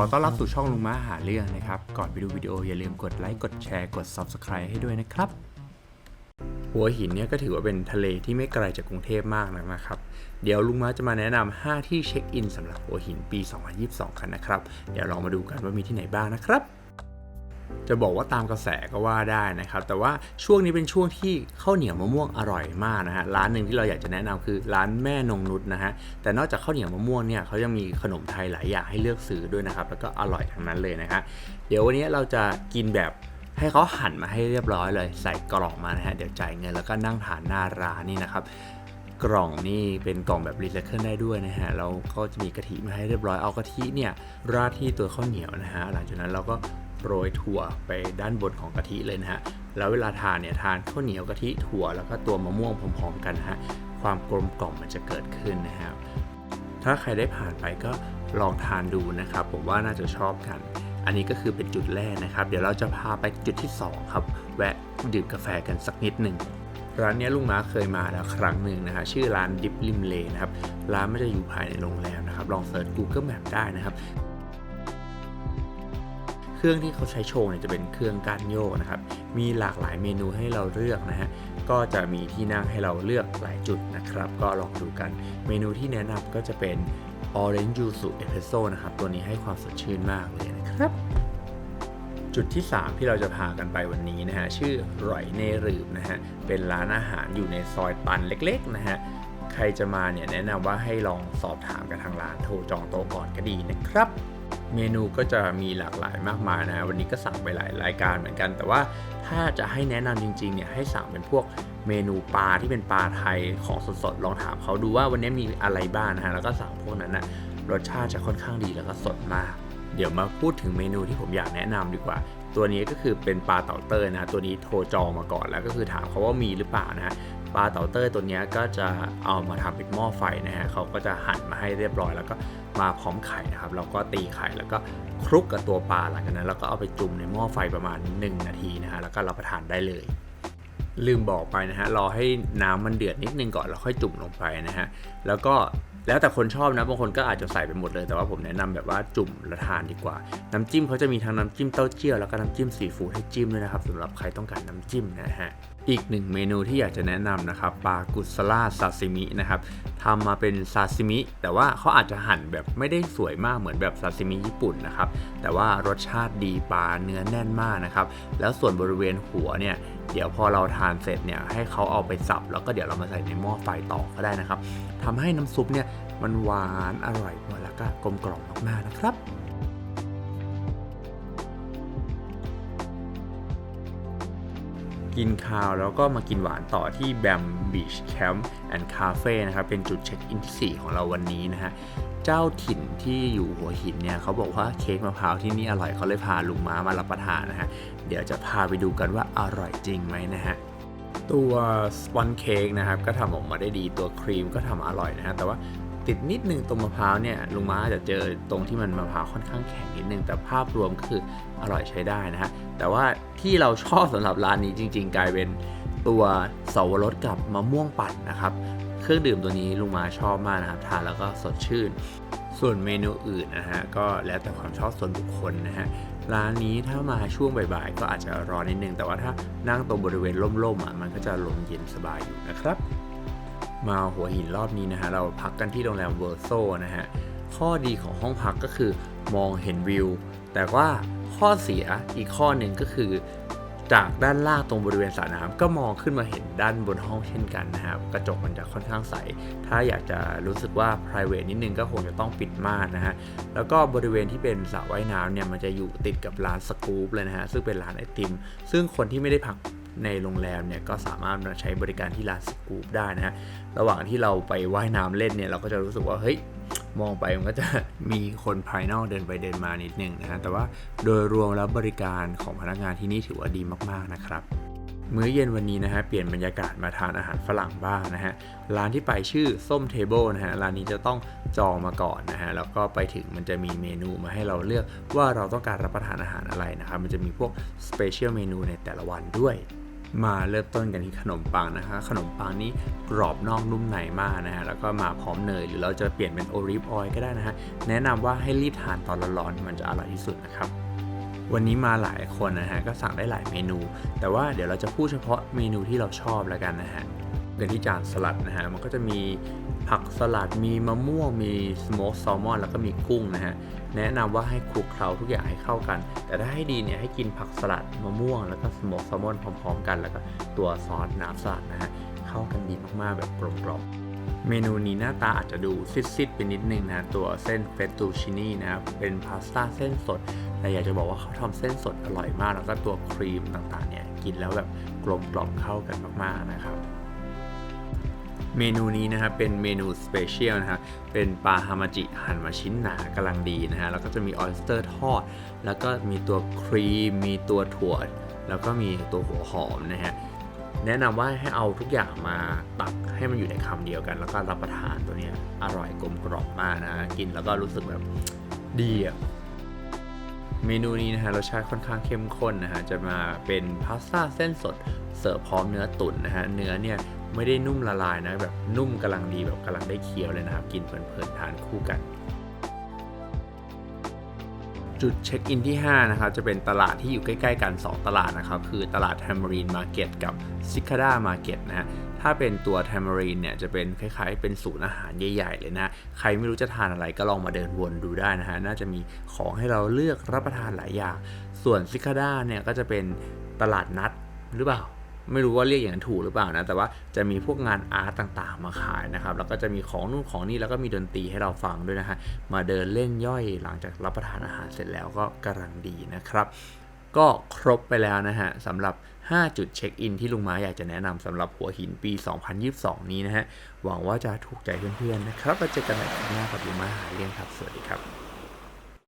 อต้อนรับสู่ช่องลุงม้าหาเรื่องนะครับ ก่อนไปดูวิดีโออย่าลืมกดไลค์ กดแชร์ กด Subscribe ให้ด้วยนะครับ หัวหินเนี่ยก็ถือว่าเป็นทะเลที่ไม่ไกลจากกรุงเทพมากนักนะครับ เดี๋ยวลุงม้าจะมาแนะนำ5ที่เช็คอินสำหรับหัวหินปี 2022 กันนะครับ เดี๋ยวลองมาดูกันว่ามีที่ไหนบ้างนะครับ จะบอกว่าตามกระแสก็ว่าได้นะครับ แต่ว่าช่วงนี้เป็นช่วงที่ข้าวเหนียวมะม่วงอร่อยมากนะฮะร้านหนึ่งที่เราอยากจะแนะนำคือร้านแม่นงนุชนะฮะแต่นอกจากข้าวเหนียวมะม่วงเนี่ยเขายังมีขนมไทยหลายอย่างให้เลือกซื้อด้วยนะครับ แล้วก็อร่อยทั้งนั้นเลยนะฮะเดี๋ยววันนี้เราจะกินแบบให้เขาหั่นมาให้เรียบร้อยเลย ใส่กล่องมานะฮะเดี๋ยวจ่ายเงินแล้วก็นั่งทานหน้าร้านนี่นะครับกล่องนี่เป็นกล่องแบบรีไซเคิลได้ด้วยนะฮะแล้วก็จะมีกะทิมาให้เรียบร้อยเอากะทิเนี่ยราดที่ตัวข้าวเหนียวนะฮะหลังจากนั้นเราก็ โรยถั่วไปด้านบนของกะทิเลยนะฮะ แล้วเวลาทานเนี่ยทานข้าวเหนียวกะทิถั่วแล้วก็ตัวมะม่วงพร้อมๆกันนะฮะ ความกลมกล่อมมันจะเกิดขึ้นนะฮะถ้าใครได้ผ่านไปก็ลองทานดูนะครับ ผมว่าน่าจะชอบกัน อันนี้ก็คือเป็นจุดแรกนะครับ เดี๋ยวเราจะพาไปจุดที่สองครับ แวะดื่มกาแฟกันสักนิดหนึ่งร้านนี้ลุงม้าเคยมาแล้วครั้งหนึ่งนะฮะชื่อร้านดิฟริมเลนะครับ ร้านไม่ได้อยู่ภายในโรงแรมนะครับ ลองเสิร์ช Google Map ได้นะครับ รื่องที่เขาใช้โชว์เนี่ยจะเป็นเครื่องก้านโยกนะครับ มีหลากหลายเมนูให้เราเลือกนะฮะ ก็จะมีที่นั่งให้เราเลือกหลายจุดนะครับ ก็ลองดูกัน เมนูที่แนะนำก็จะเป็น Orange Juice Espresso นะครับ ตัวนี้ให้ความสดชื่นมากเลยนะครับ จุดที่ 3 ที่เราจะพากันไปวันนี้นะฮะ ชื่อร่อยเนรืบนะฮะ เป็นร้านอาหารอยู่ในซอยตันเล็กๆนะฮะใครจะมาเนี่ยแนะนำว่าให้ลองสอบถามกันทางร้านโทรจองโต๊ะก่อนก็ดีนะครับ เมนูก็จะมีหลากหลายมากมายนะวันนี้ก็สั่งไปหลายรายการเหมือนกัน แต่ว่าถ้าจะให้แนะนำจริงๆเนี่ยให้สั่งเป็นพวกเมนูปลาที่เป็นปลาไทยของสดๆลองถามเขาดูว่าวันนี้มีอะไรบ้างนะฮะแล้วก็สั่งพวกนั้นนะรสชาติจะค่อนข้างดีแล้วก็สดมาก เดี๋ยวมาพูดถึงเมนูที่ผมอยากแนะนำดีกว่า ตัวนี้ก็คือเป็นปลาเต่าเต้ยนะตัวนี้โทรจองมาก่อนแล้วก็คือถามเขาว่ามีหรือเปล่านะ ปลาเต่าเต้ยตัวนี้ก็จะเอามาทำเป็นหม้อไฟนะฮะเขาก็จะหั่นมาให้เรียบร้อย แล้วก็มาพร้อมไข่นะครับเราก็ตีไข่แล้วก็คลุกกับตัวปลาหลังจากนั้นเราก็เอาไปจุ่มในหม้อไฟประมาณ 1 นาทีนะฮะแล้วก็รับประทานได้เลยลืมบอกไปนะฮะ รอให้น้ำมันเดือดนิดนึงก่อนแล้วค่อยจุ่มลงไปนะฮะ แล้วก็แล้วแต่คนชอบนะ บางคนก็อาจจะใส่ไปหมดเลย แต่ว่าผมแนะนำแบบว่าจุ่มแล้วทานดีกว่า น้ำจิ้มเขาจะมีทั้งน้ำจิ้มเต้าเจี้ยวแล้วก็น้ำจิ้มซีฟู้ดให้จิ้มด้วยนะครับสำหรับใครต้องการน้ำจิ้มนะฮะ อีกหนึ่งเมนูที่อยากจะแนะนำนะครับปลากุสลาซาซิมินะครับทำมาเป็นซาซิมิ แต่ว่าเขาอาจจะหั่นแบบไม่ได้สวยมากเหมือนแบบซาซิมิญี่ปุ่นนะครับแต่ว่ารสชาติดีปลาเนื้อแน่นมากนะครับแล้วส่วนบริเวณหัวเนี่ยเดี๋ยวพอเราทานเสร็จเนี่ยให้เขาเอาไปสับ แล้วก็เดี๋ยวเรามาใส่ในหม้อไฟต่อก็ได้นะครับทำให้น้ำซุปเนี่ยมันหวานอร่อยแล้วก็กลมกล่อมมากๆนะครับ กินข้าวแล้วก็มากินหวานต่อที่แบมบีชแคมป์แอนด์คาเฟ่นะครับ เป็นจุดเช็คอินที่4ของเราวันนี้นะฮะ เจ้าถิ่นที่อยู่หัวหินเนี่ยเขาบอกว่าเค้กมะพร้าวที่นี่อร่อยเขาเลยพาลุงม้ามารับประทานนะฮะ เดี๋ยวจะพาไปดูกันว่าอร่อยจริงไหมนะฮะตัวสปอนเค้กนะครับก็ทำออกมาได้ดีตัวครีมก็ทำอร่อยนะฮะแต่ว่า ติดนิดนึงตรงมะพร้าวเนี่ยลุงม้าจะเจอตรงที่มันมะพร้าวค่อนข้างแข็งนิดนึงแต่ภาพรวมคืออร่อยใช้ได้นะฮะแต่ว่าที่เราชอบสำหรับร้านนี้จริง ๆ กลายเป็นตัวเสาวรสกับมะม่วงปั่นนะครับเครื่องดื่มตัวนี้ลุงมาชอบมากนะครับทานแล้วก็สดชื่น ส่วนเมนูอื่นนะฮะก็แล้วแต่ความชอบส่วนบุคคลนะฮะร้านนี้ถ้ามาช่วงบ่ายๆ ก็อาจจะร้อนนิดนึง แต่ว่าถ้านั่งตรงบริเวณร่มๆอะมันก็จะลมเย็นสบายอยู่นะครับ มาหัวหินรอบนี้นะฮะเราพักกันที่โรงแรมเวอร์โซนะฮะข้อดีของห้องพักก็คือมองเห็นวิว แต่ว่าข้อเสียอีกข้อหนึ่งก็คือจากด้านล่างตรงบริเวณสระน้ำก็มองขึ้นมาเห็นด้านบนห้องเช่นกันนะครับกระจกมันจะค่อนข้างใส ถ้าอยากจะรู้สึกว่า p r i v a t นิดนึงก็คงจะต้องปิดม่านนะฮะแล้วก็บริเวณที่เป็นสระว่ายน้ำเนี่ยมันจะอยู่ติดกับร้านสกู๊ปเลยนะฮะซึ่งเป็นร้านไอติม ซึ่งคนที่ไม่ได้พัก ในโรงแรมเนี่ยก็สามารถมาใช้บริการที่ร้านสกู๊ปได้นะฮะระหว่างที่เราไปว่ายน้ำเล่นเนี่ยเราก็จะรู้สึกว่าเฮ้ยมองไปมันก็จะมีคนภายนอกเดินไปเดินมานิดนึงนะฮะแต่ว่าโดยรวมแล้วบริการของพนักงานที่นี่ถือว่าดีมากๆนะครับมื้อเย็นวันนี้นะฮะเปลี่ยนบรรยากาศมาทานอาหารฝรั่งบ้างนะฮะร้านที่ไปชื่อส้มเทเบิลนะฮะร้านนี้จะต้องจองมาก่อนนะฮะแล้วก็ไปถึงมันจะมีเมนูมาให้เราเลือกว่าเราต้องการรับประทานอาหารอะไรนะครับมันจะมีพวกสเปเชียลเมนูในแต่ละวันด้วย มาเริ่มต้นกันที่ขนมปังนะคะ ขนมปังนี้กรอบนอกนุ่มในมากนะฮะแล้วก็มาพร้อมเนยหรือเราจะเปลี่ยนเป็นโอลิฟออยล์ก็ได้นะฮะแนะนำว่าให้รีบทานตอนร้อนๆมันจะอร่อยที่สุดนะครับวันนี้มาหลายคนนะฮะก็สั่งได้หลายเมนู แต่ว่าเดี๋ยวเราจะพูดเฉพาะเมนูที่เราชอบแล้วกันนะฮะ กันที่จานสลัดนะฮะ มันก็จะมีผักสลัด มีมะม่วง มีสโมกแซลมอน แล้วก็มีกุ้งนะฮะ แนะนำว่าให้คลุกเคล้าทุกอย่างให้เข้ากัน แต่ถ้าให้ดีเนี่ยให้กินผักสลัด มะม่วง แล้วก็สโมกแซลมอนพร้อมๆ กัน แล้วก็ตัวซอสน้ำสลัดนะฮะ เข้ากันดีมากๆ แบบกลมกล่อมเมนูนี้หน้าตาอาจจะดูซิดๆไปนิดนึงนะ ตัวเส้นเฟตตูชินีนะครับเป็นพาสต้าเส้นสด แต่อยากจะบอกว่าเขาทำเส้นสดอร่อยมาก แล้วก็ตัวครีมต่างๆเนี่ย กินแล้วแบบกลมกล่อมเข้ากันมากๆนะครับ เมนูนี้นะครับเป็นเมนูสเปเชียลนะฮะเป็นปลาฮามาจิหั่นมาชิ้นหนากำลังดีนะฮะแล้วก็จะมีออสเตอร์ทอด แล้วก็มีตัวครีม มีตัวถั่ว แล้วก็มีตัวหัวหอมนะฮะแนะนำว่าให้เอาทุกอย่างมาตักให้มันอยู่ในคำเดียวกัน แล้วก็รับประทานตัวนี้อร่อยกลมกล่อมมากนะกินแล้วก็รู้สึกแบบดีอะเมนูนี้นะฮะรสชาติค่อนข้างเข้มข้นนะฮะจะมาเป็นพาสต้าเส้นสดเสิร์ฟพร้อมเนื้อตุ๋นนะฮะเนื้อเนี่ย ไม่ได้นุ่มละลายนะแบบนุ่มกำลังดีแบบกำลังได้เคี้ยวเลยนะครับ กินเพลินๆทานคู่กัน จุดเช็คอินที่ 5 นะครับ จะเป็นตลาดที่อยู่ใกล้ ๆ กัน 2 ตลาดนะครับ คือตลาด Tamarin Market กับ s i k a d a Market นะฮะถ้าเป็นตัว Tamarin เนี่ยจะเป็นคล้ายๆ เป็นศูนย์อาหารใหญ่ๆ เลยนะ ใครไม่รู้จะทานอะไรก็ลองมาเดินวนดูได้นะฮะน่าจะมีของให้เราเลือกรับประทานหลายอย่าง ส่วน s i k a d a เนี่ยก็จะเป็นตลาดนัดหรือเปล่า ไม่รู้ว่าเรียกอย่างนั้นถูกหรือเปล่านะ แต่ว่าจะมีพวกงานอาร์ตต่างๆ มาขายนะครับ แล้วก็จะมีของนู่นของนี่แล้วก็มีดนตรีให้เราฟังด้วยนะฮะ มาเดินเล่นย่อยหลังจากรับประทานอาหารเสร็จแล้วก็กำลังดีนะครับ ก็ครบไปแล้วนะฮะสำหรับ 5 จุดเช็คอินที่ลุงม้าอยากจะแนะนำสำหรับหัวหินปี 2022 นี้นะฮะ หวังว่าจะถูกใจเพื่อนๆนะครับแล้วเจอกันใหม่ครั้งหน้ากับลุงม้าหาเรื่องครับ สวัสดีครับ